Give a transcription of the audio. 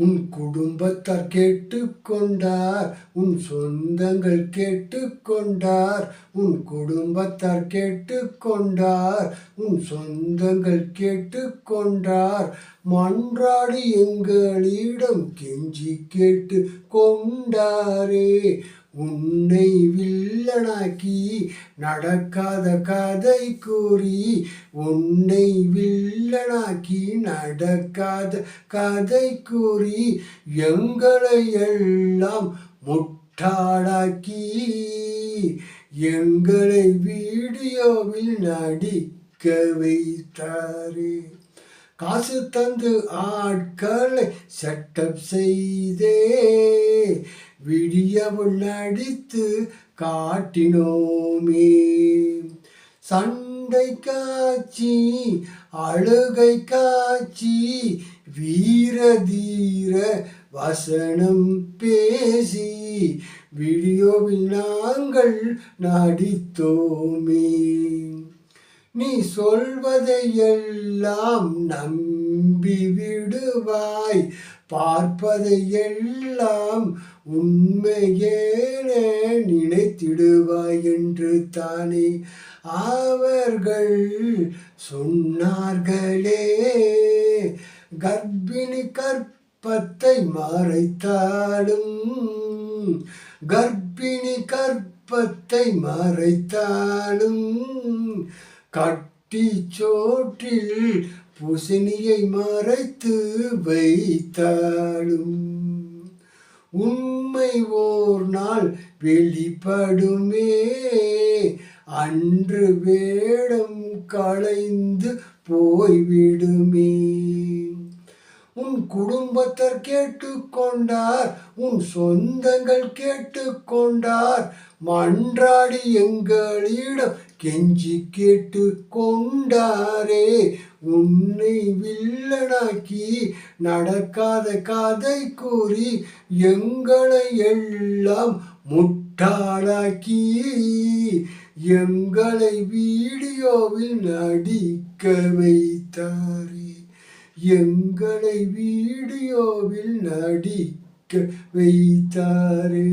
உன் குடும்பத்தார் கேட்டுக்கொண்டார் உன் சொந்தங்கள் கேட்டுக்கொண்டார் உன் குடும்பத்தார் கேட்டுக்கொண்டார் உன் சொந்தங்கள் கேட்டுக்கொண்டார். மன்றாடி எங்களிடம் கெஞ்சி கேட்டு கொண்டாரே. உன்னை வில்லனாக்கி நடக்காத கதை கூறி உன்னை வில்லனாக்கி நடக்காத கதை கூறி எங்களை எல்லாம் முட்டாளாக்கி எங்களை வீடியோவில் நடிக்க வைத்தாரே. காசு தந்து ஆட்களை செட்டப் செய்தே. விடியவுள் நடித்து காட்டினோமே. சண்டை காட்சி அழுகை காட்சி வீர தீர வசனம் பேசி வீடியோவில் நாங்கள் நடித்தோமே. நீ சொல்வதை எல்லாம் நம்பி விடுவாய் பார்ப்பதையெல்லாம் உண்மையேனே நினைத்திடுவாய் என்று தானே அவர்கள் சொன்னார்களே. கர்ப்பிணி கற்பத்தை மறைத்தாலும் கர்ப்பிணி கற்பத்தை மறைத்தாலும் கட்டி சோற்றில் பூசணியை மறைத்து வைத்தாலும் உண்மை ஓர் நாள் வெளிப்படுமே. அன்று வேடம் களைந்து போய்விடுமே. உன் குடும்பத்தர் கேட்டுக்கொண்டார் உன் சொந்தங்கள் கேட்டுக்கொண்டார். மன்றாடி எங்களிடம் கெஞ்சி கேட்டு கொண்டாரே உன்னை வில்லனாக்கி நடக்காத கதை கூறி எங்களை எல்லாம் முட்டாளாக்கி எங்களை வீடியோவில் நடிக்க வைத்தாரே. எங்களை வீடியோவில் நடிக்க வைத்தாரு.